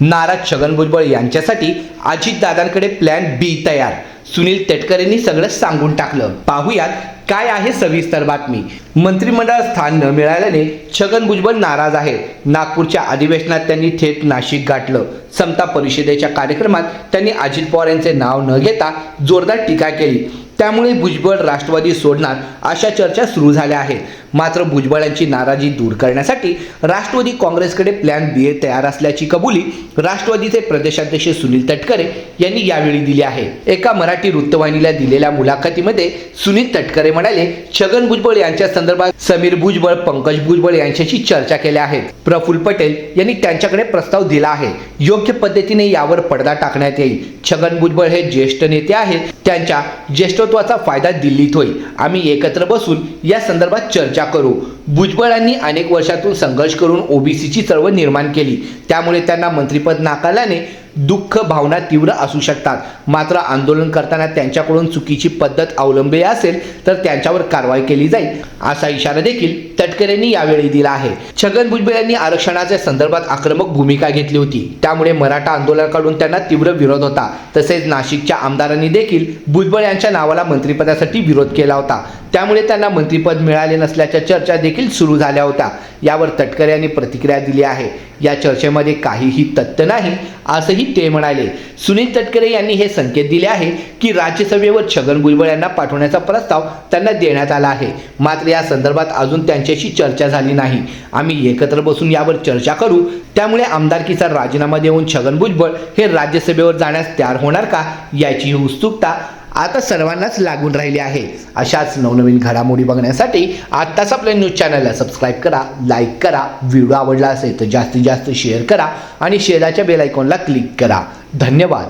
नाराज छगन भुजबळ यांच्यासाठी अजितदादांकडे प्लॅन बी तयार. सुनील तटकरेंनी सगळं सांगून टाकलं. पाहूयात काय आहे सविस्तर बातमी. मंत्रिमंडळात स्थान न मिळाल्याने छगन भुजबळ नाराज आहेत. नागपूरच्या अधिवेशनात त्यांनी थेट नाशिक गाठलं. समता परिषदेच्या कार्यक्रमात त्यांनी अजित पवार यांचे नाव न घेता जोरदार टीका केली. त्यामुळे भुजबळ राष्ट्रवादी सोडणार अशा चर्चा सुरू झाल्या आहेत. मात्र भुजबळांची नाराजी दूर करण्यासाठी राष्ट्रवादी काँग्रेसकडे प्लॅन बी ए तयार असल्याची कबुली राष्ट्रवादीचे प्रदेशाध्यक्ष सुनील तटकरे यांनी यावेळी दिली आहे. एका मराठी वृत्तवाहिनीला दिलेल्या मुलाखतीमध्ये सुनील तटकरे म्हणाले छगन भुजबळ यांच्या संदर्भात समीर भुजबळ पंकज भुजबळ यांच्याशी चर्चा केल्या आहेत. प्रफुल्ल पटेल यांनी त्यांच्याकडे प्रस्ताव दिला आहे. योग्य पद्धतीने यावर पडदा टाकण्यात येईल. छगन भुजबळ हे ज्येष्ठ नेते आहेत. त्यांच्या ज्येष्ठत्वाचा फायदा दिल्लीत होईल. आम्ही एकत्र बसून या संदर्भात चर्चा करू. भुजबळांनी अनेक वर्षातून संघर्ष करून ओबीसीची चळवळ निर्माण केली. त्यामुळे त्यांना मंत्रिपद नाकारल्याने दुःख भावना तीव्र असू शकतात. मात्र आंदोलन करताना त्यांच्याकडून चुकीची पद्धत अवलंबली असेल तर त्यांच्यावर कारवाई केली जाईल असा इशारा देखील तटकरेंनी यावेळी दिला आहे. छगन भुजबळ यांनी आरक्षणाच्या संदर्भात आक्रमक भूमिका घेतली होती. त्यामुळे मराठा आंदोलनाकडून त्यांना तीव्र विरोध होता. तसेच नाशिकच्या आमदारांनी देखील भुजबळ यांच्या नावाला मंत्रिपदासाठी विरोध केला होता. त्यामुळे त्यांना मंत्रिपद मिळाले नसल्याच्या चर्चा देखील सुरू झाल्या होत्या. यावर तटकरे यांनी प्रतिक्रिया दिली आहे. या चर्चेमध्ये काहीही तथ्य नाही असंही ते म्हणाले. सुनील तटकरे यांनी हे संकेत दिले आहे की राज्यसभेवर छगन भुजबळ यांना पाठवण्याचा प्रस्ताव त्यांना देण्यात आला आहे. मात्र या संदर्भात अजून त्यांच्याशी चर्चा झाली नाही. आम्ही एकत्र बसून यावर चर्चा करू. त्यामुळे आमदारकीचा राजीनामा देऊन छगन भुजबळ हे राज्यसभेवर जाण्यास तयार होणार का याची उत्सुकता आता सर्वांनाच लागून राहिली आहे. अशाच नवनवीन घडामोडी बघण्यासाठी आत्ताच आपल्या न्यूज चॅनलला सबस्क्राईब करा लाईक करा व्हिडिओ आवडला असेल तर जास्तीत जास्त शेअर करा आणि शेराच्या बेल आयकॉनला क्लिक करा. धन्यवाद.